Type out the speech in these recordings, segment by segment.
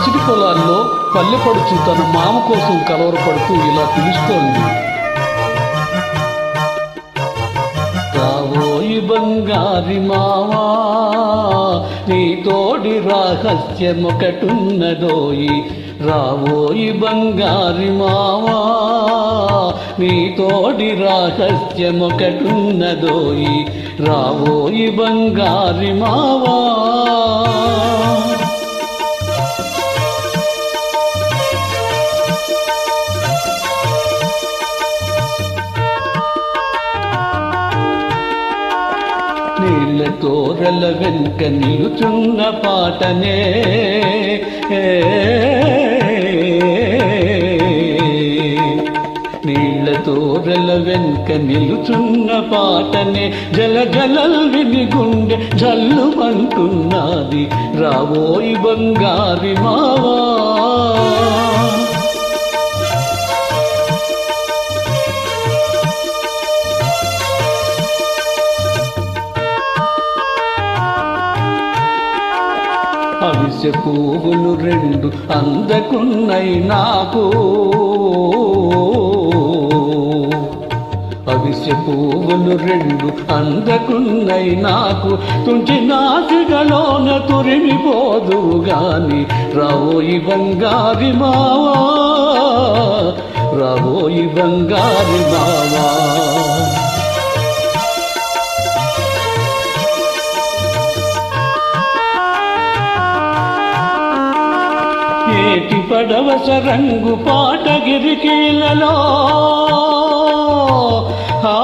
పసిడి పొలాల్లో పల్లెపడుచు తన మామ కోసం కలవరపడుతూ ఇలా పిలుస్తోంది. రావోయి బంగారి మావా నీ తోడి రహస్యమొకటున్నదోయి. రావోయి బంగారి మావా నీ తోడి రహస్యమొకటున్నదోయి. రావోయి బంగారి మావా నీళ్ళ తోరల వెనుక నిలుచున్న పాటనే. నీళ్ళ తోరల వెనుక నిలుచున్న పాటనే. జల జలల్ విని గుండె జల్లుమంటున్నది. రావోయి బంగారి మావా. అవిసె పువ్వులు రెండు అందకున్నై నాకు. అవిసె పువ్వులు రెండు అందకున్నై నాకు. తుంచి నాసిగలోన తురిమిపోదు గాని రావోయి బంగారి మావా రావోయి బంగారి మావా. నేటి పడవస రంగు పాట గిరికీలలో ఆ,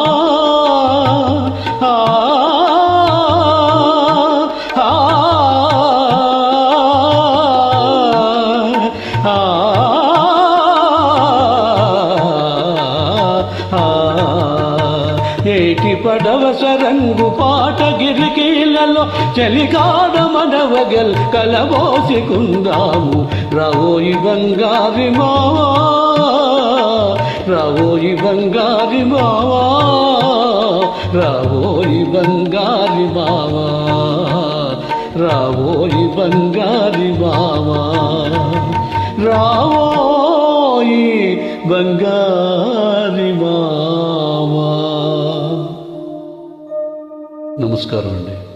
ఏటి పడవస రంగు పాటగిరికీలలో చలికాడ మనవగల్ కలబోసికుందాము రావోయి బంగారి మావా రావోయి బంగారి మావా రావోయి బంగారి మావా రావోయి బంగారి మావా రావోయి బంగారి మావా. നമസ്കാരമുണ്ട്